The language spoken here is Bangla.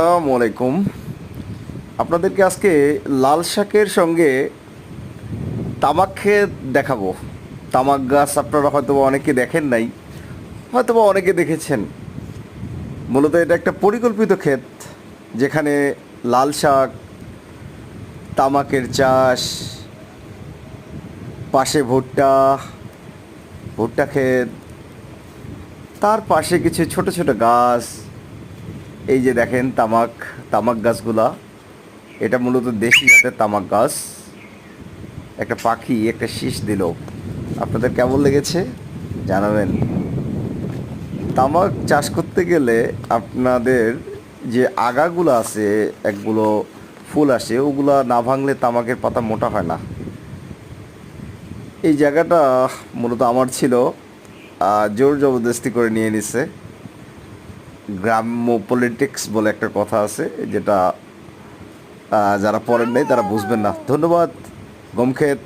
আসসালামু আলাইকুম। আপনাদেরকে আজকে লাল শাকের সঙ্গে তামাক ক্ষেত দেখাবো। তামাক গাছ আপনারা হয়তোবা অনেকে দেখেন নাই, হয়তোবা অনেকে দেখেছেন। মূলত এটা একটা পরিকল্পিত ক্ষেত, যেখানে লাল শাক, তামাকের চাষ, পাশে ভুট্টা ভুট্টা ক্ষেত, তার পাশে কিছু ছোট ছোট গাছ এই যে দেখেন তামাক তামাক গাছগুলা। এটা মূলত দেশি জাতের তামাক গাছ। একটা পাখি, একটা শীষ দিল। আপনাদের কেমন লেগেছে? জানাবেন। তামাক চাষ করতে গেলে আপনাদের যে আগাগুলো আছে, একগুলো ফুল আসে, ওগুলা না ভাঙলে তামাকের পাতা মোটা হয় না। এই জায়গাটা মূলত আমার ছিল। জোর জবরদস্তি করে নিয়ে নিছে। গ্রাম্য পলিটিক্স বলে একটা কথা আছে, যেটা যারা পড়েন নাই তারা বুঝবেন না। ধন্যবাদ গমক্ষেত